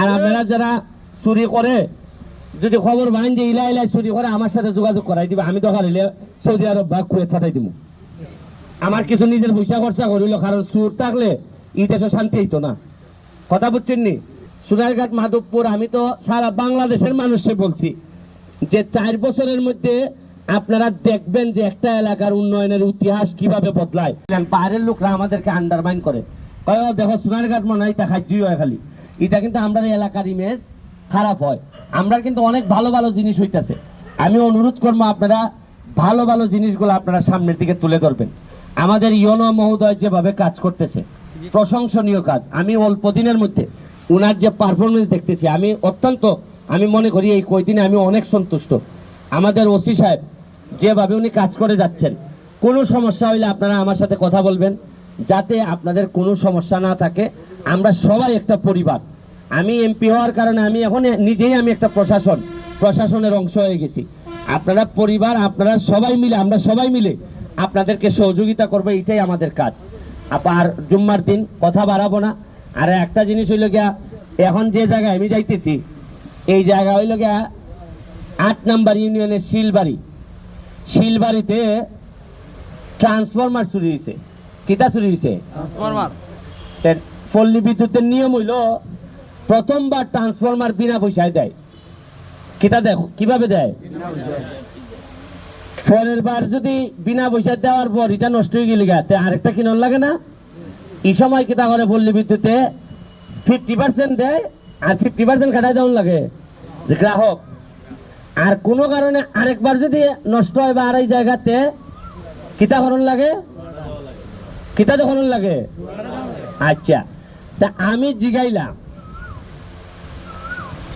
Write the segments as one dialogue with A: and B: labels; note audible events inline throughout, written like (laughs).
A: আর আপনারা যারা চুরি করে, যদি খবর পান যে ইলা ইলাই চুরি করে, আমার সাথে যোগাযোগ করাই দিবে। আমি তো হারিলে সৌদি আরব বা কুয়েত ফাটাই দিব আমার কিছু নিজের পয়সা খরচা করিল, কারণ চুর থাকলে এই দেশে শান্তি হইতো না। কথা বুঝছেন নি? সোনারঘাট মাধবপুর, আমি তো সারা বাংলাদেশের মানুষকে বলছি যে চার বছরের মধ্যে আপনারা দেখবেন যে একটা এলাকার উন্নয়নের ইতিহাস কীভাবে বদলায়। বাইরের লোকরা আমাদেরকে আন্ডারমাইন করে। দেখো সোনারঘাট মনে হয় তা খাদ্যই হয় খালি। এটা কিন্তু আমরা এলাকার ইমেজ খারাপ হয়। আমরা কিন্তু অনেক ভালো ভালো জিনিস হইতাছে। আমি অনুরোধ করব আপনারা ভালো ভালো জিনিসগুলো আপনারা সামনের দিকে তুলে ধরবেন। আমাদের ইয়নো মহোদয় যেভাবে কাজ করতেছে, প্রশংসনীয় কাজ। আমি অল্প দিনের মধ্যে উনার যে পারফরমেন্স দেখতেছি, আমি অত্যন্ত, আমি মনে করি এই কয়দিনে আমি অনেক সন্তুষ্ট। আমাদের ওসি সাহেব যেভাবে উনি কাজ করে যাচ্ছেন, কোনো সমস্যা হইলে আপনারা আমার সাথে কথা বলবেন। যাতে আপনাদের কোনো সমস্যা না থাকে, আমরা সবাই একটা পরিবার। আমি এমপি হওয়ার কারণে আমি এখন নিজেই আমি একটা প্রশাসন প্রশাসনের অংশ হয়ে গেছি। আপনারা পরিবার আপনারা সবাই মিলে আমরা সবাই মিলে আপনাদেরকে সহযোগিতা করব এটাই আমাদের কাজ। আর জুম্মার দিন কথা বাড়াবো না। আর একটা জিনিস হইল গিয়া এখন যে জায়গায় আমি যাইতেছি এই জায়গা হইল গিয়া আট নাম্বার ইউনিয়নের শিলবাড়ি। শিলবাড়িতে ট্রান্সফরমার চুরি হয়েছে কিতা চুরি হয়েছে
B: ট্রান্সফরমার?
A: পল্লী বিদ্যুতের নিয়ম হইল প্রথমবার ট্রান্সফরমার বিনা পয়সায় দেয়। কিতা দেখো কীভাবে দেয়? পরের বার যদি বিনা পয়সা দেওয়ার পর এটা নষ্ট হয়ে গেলে গাতে আরেকটা কিনন লাগে না? এই সময় কিতা করে পল্লী বিদ্যুতে? ফিফটি পার্সেন্ট দেয় আর ফিফটি পার্সেন্ট খাটাই দেওয়ার লাগে। গ্রাহক, আর কোনো কারণে আরেকবার যদি নষ্ট হয় বা আর এই জায়গাতে, কিতা করণ লাগে? কিতা দেখুন লাগে? আচ্ছা তা আমি জিগাইলাম।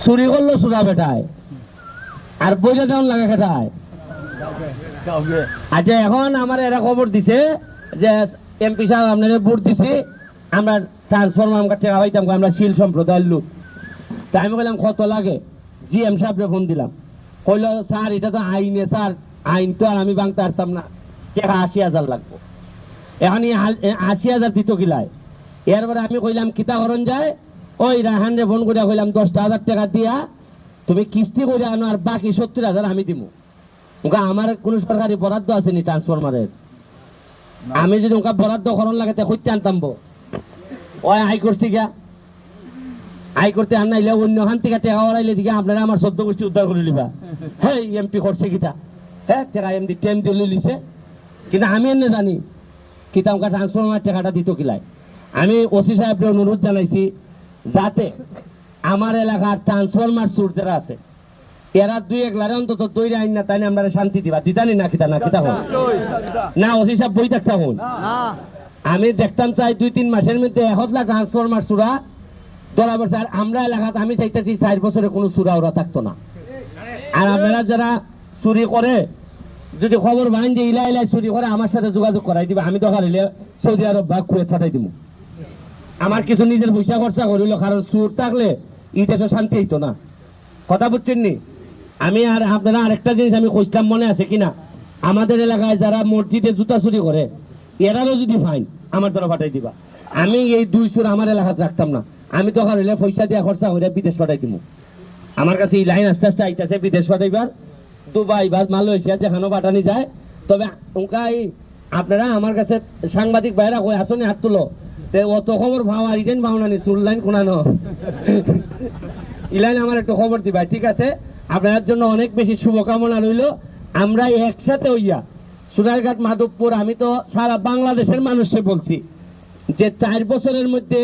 A: চুরি করল সুরা বেটায়। আর বইটা কেমন লাগে খেটায় আচ্ছা এখন আমার এরা খবর দিছে যে এমপি সাহেব আপনাদের ভোট দিছি আমরা ট্রান্সফর্মার আমরা টাকা পাইতাম আমরা শিল সম্প্রদায়ের লোক। তা আমি বললাম কত লাগে? জি এম সাহেবরে ফোন দিলাম। কইল স্যার এটা তো আইনে স্যার। আইন তো আর আমি বাংতে পারতাম না। টাকা আশি হাজার লাগবো। এখন আশি হাজার দিত কিলায়। এরপরে আমি কইলাম কিতা করণ যায় ওই রাহান রে ফোন করে কইলাম দশটা হাজার টাকা দিয়া তুমি কিস্তি করে আনো আর বাকি সত্তর হাজার আমি দিমু। ওকে আমার কোনো সরকারি বরাদ্দ আছে নি। ট্রান্সফরমারের আমি যদি ওকে বরাদ্দ করণ লাগে তা কইতে আনতাম বো। ওই আই করতে গিয়া আই করতে আন নাইলে অন্য হান থেকে টেকা ওরাইলে দিকে আপনারা আমার সদ্য গোষ্ঠী উদ্ধার করে লিবা (laughs) হ্যাঁ এমপি করছে কিতা? হ্যাঁ টেকা এমনি টেম দিয়ে লিছে। কিন্তু আমি এনে জানি কিতা ওকে ট্রান্সফরমার টাকাটা দিত কিলাই আমি ওসি সাহেবকে অনুরোধ জানাইছি যাতে আমার এলাকার ট্রান্সফরমার সুর যারা আছে। এরা দুই এক লারে অন্তত আইন না, তাই আমরা শান্তি দিবা? দিতানি না না হন? না, ওসি বই দেখতা হন? আমি দেখতাম চাই দুই তিন মাসের মধ্যে এক ট্রান্সফরমার সুরা ধরা পড়ছে আর আমরা এলাকাতে, আমি চাইতেছি চার বছরে কোনো সুরা ওরা থাকতো না। আর আপনারা যারা চুরি করে, যদি খবর পান যে ইলা ইলাই চুরি করে, আমার সাথে যোগাযোগ করাই দিবে। আমি তো হারিলে সৌদি আরব বা কুয়েত ফাটাই দিব আমার কিছু নিজের পয়সা খরচা করিল, কারণ সুর থাকলে এই দেশে শান্তি হইতো না। কথা বুঝছেন নি? আমি আর আপনারা আরেকটা জিনিস আমি খুঁজতাম মনে আছে কিনা? আমাদের এলাকায় যারা মসজিদে জুতা চুরি করে, এরারও যদি ফাইন, আমার দ্বারা পাঠাই দিবা। আমি এই দুই সুর আমার এলাকাতে রাখতাম না। আমি তো হারিলে পয়সা দিয়া খরচা করে বিদেশ পাঠাই দিব আমার কাছে এই লাইন আস্তে আস্তে আইতেছে, বিদেশ পাঠাইবার। দুবাই বা মালয়েশিয়া যেখানেও পাঠানি যায়। তবে উনকাই আপনারা আমার কাছে সাংবাদিক বাইরা কই, আসনে, হাত তুলো। অত খবর ভাও আর ইটেন ভাও নানি সুর লাইন কোনানো ইলাইন আমার একটু খবর দিবা, ঠিক আছে? আপনার জন্য অনেক বেশি শুভকামনা রইল। আমরা একসাথে হইয়া, সোনারঘাট, মাধবপুর, আমি তো সারা বাংলাদেশের মানুষকে বলছি, যে চার বছরের মধ্যে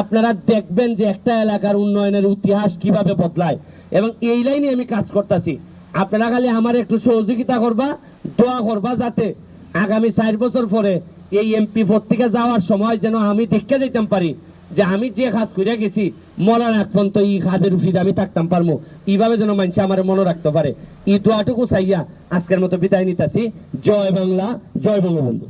A: আপনারা দেখবেন যে একটা এলাকার উন্নয়নের ইতিহাস কীভাবে বদলায়। এবং এই লাইনে আমি কাজ করতেছি। আপনারা খালি আমার একটু সহযোগিতা করবা, দোয়া করবা যাতে আগামী চার বছর পরে এই এমপি থেকে যাওয়ার সময় যেন আমি দেখে যেতাম পারি যে আমি যে কাজ করে গেছি মরার এক পর্যন্ত এই কাজের উফিদ আমি থাকতাম পারব এইভাবে যেন মানুষ আমার মনে রাখতে পারে। এই দোয়াটুকু চাইয়া আজকের মতো বিদায় নিতেছি। জয় বাংলা জয় বঙ্গবন্ধু।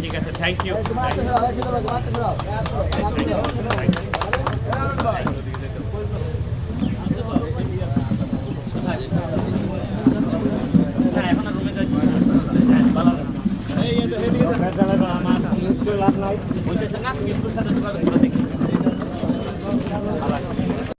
A: ঠিক আছে thank you Knight. Punta sa nga, gusto sa